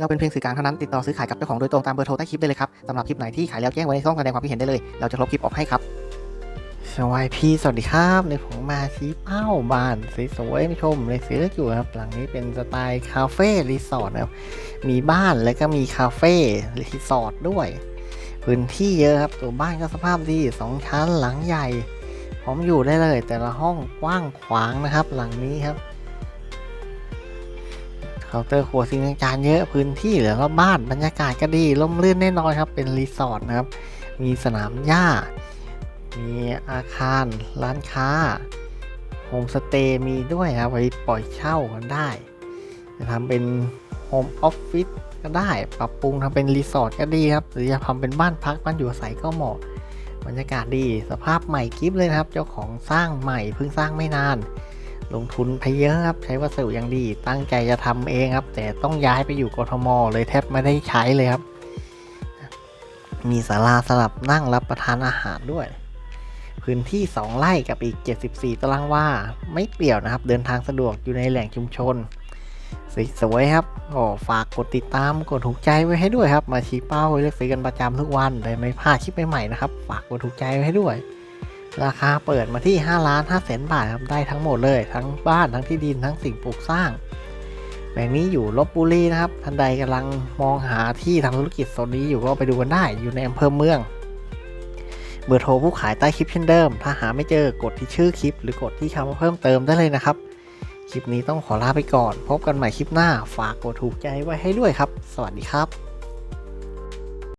เราเป็นเพียงสื่อกลางเท่านั้นติดต่อซื้อขายกับเจ้าของโดยตรงตามเบอร์โทรใต้คลิปได้เลยครับสำหรับคลิปไหนที่ขายแล้วแจ้งไว้ในช่องแสดงความคิดเห็นได้เลยเราจะลบคลิปออกให้ครับสวัสดีสวัสดีครับในผมมาชี้เป้าบ้านสวยๆมาชมเลยซื้ออยู่ครับหลังนี้เป็นสไตล์คาเฟ่รีสอร์ทครับมีบ้านแล้วก็มีคาเฟ่รีสอร์ทด้วย พื้นที่เยอะครับตัวบ้านก็สภาพดีสองชั้นหลังใหญ่พอมอยู่ได้เลย แต่ละห้องกว้างขวางนะครับ หลังนี้ครับ เคาน์เตอร์ครัวซิงค์ล้างจานเยอะพื้นที่เหลือรอบบ้านบรรยากาศก็ดีร่มรื่นแน่นอนครับเป็นรีสอร์ทนะครับ มีสนามหญ้า มีอาคาร ร้านค้าโฮมสเตย์มีด้วยครับไว้ปล่อยเช่ากันได้จะทำเป็นโฮมออฟฟิศก็ได้ ปรับปรุงทำเป็นรีสอร์ทก็ดีครับ หรือจะทำเป็นบ้านพักบ้านอยู่อาศัยก็เหมาะบรรยากาศดีสภาพใหม่กิฟเลยครับ เจ้าของสร้างใหม่เพิ่งสร้างไม่นาน ลงทุนไปเยอะครับ ใช้วัสดุอย่างดี ตั้งใจจะทำเองครับ แต่ต้องย้ายไปอยู่กทม เลยแทบไม่ได้ใช้เลยครับ มีศาลาสลับนั่งรับประทานอาหารด้วย พื้นที่ 2 ไร่กับอีก 74 ตารางวา ไม่เปลี่ยวนะครับ เดินทางสะดวกอยู่ในแหล่งชุมชนสวยๆครับก็ฝากกดติดตามกดถูกใจไว้ให้ด้วยครับ มาชี้เป้าเลือกซื้อกันประจำทุกวันเลยไม่พลาดคลิปใหม่ๆนะครับ ฝากกดถูกใจไว้ให้ด้วย ราคาเปิดมาที่5ล้าน5แสนบาทครับได้ทั้งหมดเลย ทั้งบ้านทั้งที่ดินทั้งสิ่งปลูกสร้างแบ่งนี้อยู่ลบบุรีนะครับท่านใดกำลังมองหาที่ทำธุรกิจโซนนี้อยู่ก็ไปดูกันได้อยู่ในอำเภอเมือง เบอร์โทรผู้ขายใต้คลิปเช่นเดิม ถ้าหาไม่เจอกดที่ชื่อคลิป หรือกดที่คำว่าเพิ่มเติมได้เลยนะครับ คลิปนี้ต้องขอลาไปก่อน พบกันใหม่คลิปหน้า ฝากกดถูกใจไว้ให้ด้วยครับ สวัสดีครับ